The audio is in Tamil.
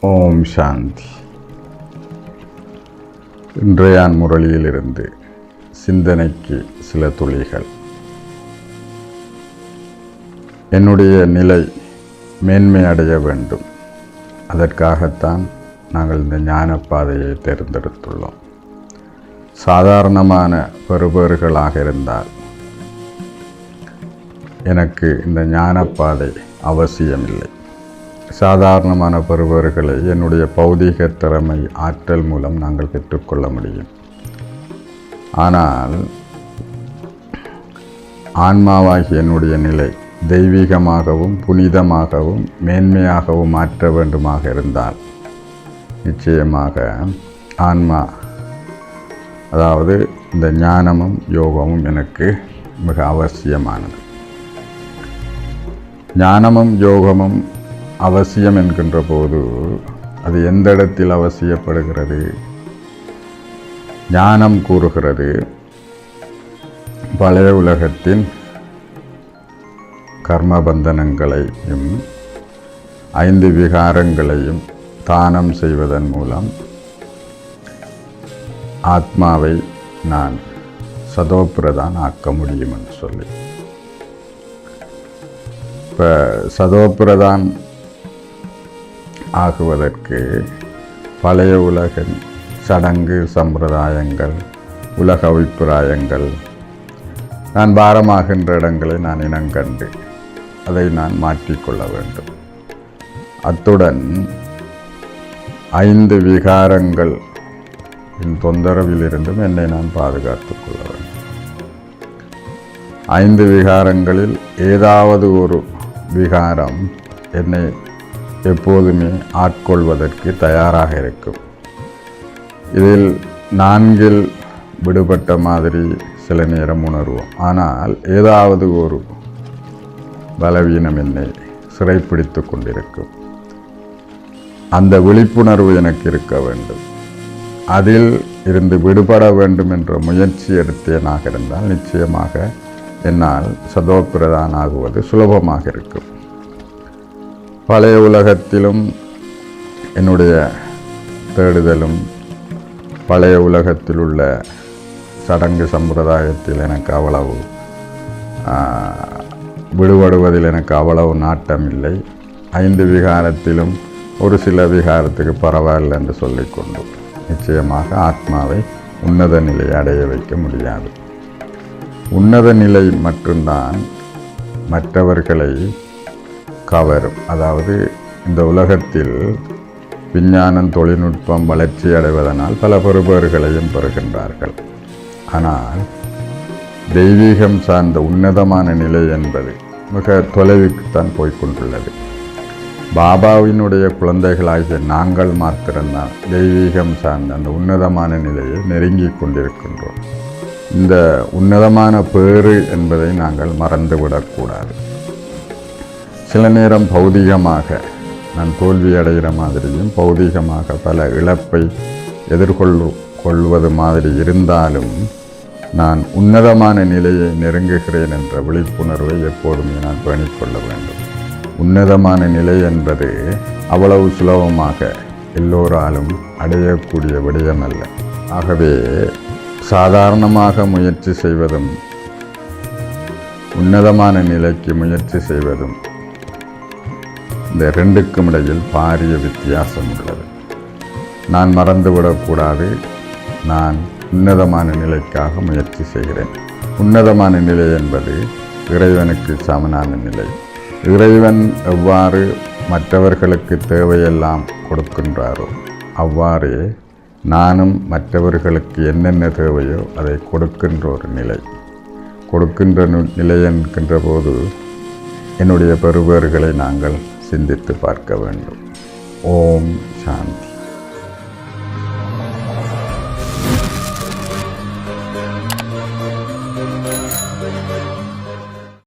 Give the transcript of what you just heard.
ஓம் சாந்தி. இன்றையான் முரளியிலிருந்து சிந்தனைக்கு சில துளிகள். என்னுடைய நிலை மேன்மை அடைய வேண்டும். அதற்காகத்தான் நாங்கள் இந்த ஞான பாதையை தேர்ந்தெடுத்துள்ளோம். சாதாரணமான பெறுபவர்களாக இருந்தால் எனக்கு இந்த ஞானப்பாதை அவசியமில்லை. சாதாரணமான பருவர்களை என்னுடைய பௌதீக திறமை ஆற்றல் மூலம் நாங்கள் பெற்றுக்கொள்ள முடியும். ஆனால் ஆன்மாவாகி என்னுடைய நிலை தெய்வீகமாகவும் புனிதமாகவும் மேன்மையாகவும் மாற்ற வேண்டுமாக இருந்தால் நிச்சயமாக ஆன்மா அதாவது இந்த ஞானமும் யோகமும் எனக்கு மிக அவசியமானது. ஞானமும் யோகமும் அவசியம் என்கின்ற போது அது எந்த இடத்தில் அவசியப்படுகிறது? ஞானம் கூறுகிறது. பழைய உலகத்தின் கர்மபந்தனங்களையும் ஐந்து விகாரங்களையும் தானம் செய்வதன் மூலம் ஆத்மாவை நான் சதோப்பிரதான் ஆக்க முடியும் என்று சொல்லி. இப்போ சதோப்பிரதான் ஆகுவதற்கு பழைய உலகின் சடங்கு சம்பிரதாயங்கள் உலக அபிப்பிராயங்கள் நான் பாரமாகின்ற இடங்களை நான் இனங்கண்டு அதை நான் மாற்றிக்கொள்ள வேண்டும். அத்துடன் ஐந்து விகாரங்கள். தொந்தரவிலிருந்தும் என்னை நான் பாதுகாத்துக் கொள்ள வேண்டும். ஐந்து விகாரங்களில் ஏதாவது ஒரு விகாரம் என்னை எப்போதுமே ஆட்கொள்வதற்கு தயாராக இருக்கும். இதில் நான்கில் விடுபட்ட மாதிரி சில நேரம் உணர்வோம். ஆனால் ஏதாவது ஒரு பலவீனம் என்னை சிறைப்பிடித்து கொண்டிருக்கும். அந்த விழிப்புணர்வு எனக்கு இருக்க வேண்டும். அதில் இருந்து விடுபட வேண்டும் என்ற முயற்சி எடுத்தேனாக இருந்தால் நிச்சயமாக என்னால் சதோப்பிரதான் ஆகுவது சுலபமாக இருக்கும். பழைய உலகத்திலும் என்னுடைய தேடுதலும் பழைய உலகத்தில் உள்ள சடங்கு சம்பிரதாயத்தில் எனக்கு அவ்வளவு விடுபடுவதில் எனக்கு அவ்வளவு நாட்டம் இல்லை ஐந்து விகாரத்திலும் ஒரு சில விகாரத்துக்கு பரவாயில்லை என்று சொல்லிக்கொண்டு நிச்சயமாக ஆத்மாவை உன்னத நிலையை அடைய வைக்க முடியாது. உன்னத நிலை மட்டும்தான் மற்றவர்களை கவரும். அதாவது இந்த உலகத்தில் விஞ்ஞானம் தொழில்நுட்பம் வளர்ச்சி அடைவதனால் பல பெறுபவர்களையும் பெறுகின்றார்கள். ஆனால் தெய்வீகம் சார்ந்த உன்னதமான நிலை என்பது மிக தொலைவுக்குத்தான் போய்கொண்டுள்ளது பாபாவினுடைய குழந்தைகளாகிய நாங்கள் மாத்திரம்தான் தெய்வீகம் சார்ந்த அந்த உன்னதமான நிலையை நெருங்கி கொண்டிருக்கின்றோம். இந்த உன்னதமான பேறு என்பதை நாங்கள் மறந்துவிடக்கூடாது. சில நேரம் பௌதிகமாக நான் தோல்வி அடைகிற மாதிரியும் பௌதிகமாக பல இழப்பை எதிர்கொள்ள கொள்வது மாதிரி இருந்தாலும் நான் உன்னதமான நிலையை நெருங்குகிறேன் என்ற விழிப்புணர்வை எப்போதுமே நான் பேணிக்கொள்ள வேண்டும். உன்னதமான நிலை என்பது அவ்வளவு சுலபமாக எல்லோராலும் அடையக்கூடிய விடயமல்ல. ஆகவே சாதாரணமாக முயற்சி செய்வதும் உன்னதமான நிலைக்கு முயற்சி செய்வதும் இந்த ரெண்டுக்கும் இடையில் பாரிய வித்தியாசம் உள்ளது. நான் மறந்துவிடக்கூடாது நான் உன்னதமான நிலைக்காக முயற்சி செய்கிறேன். உன்னதமான நிலை என்பது இறைவனுக்கு சமனான நிலை. இறைவன் எவ்வாறு மற்றவர்களுக்கு தேவையெல்லாம் கொடுக்கின்றாரோ அவ்வாறே நானும் மற்றவர்களுக்கு என்னென்ன தேவையோ அதை கொடுக்கின்ற ஒரு நிலை. கொடுக்கின்ற நிலை என்கின்ற போது என்னுடைய பெறுபேறுகளை நாங்கள் சிந்தித்து பார்க்க வேண்டும். ஓம் சாந்தி.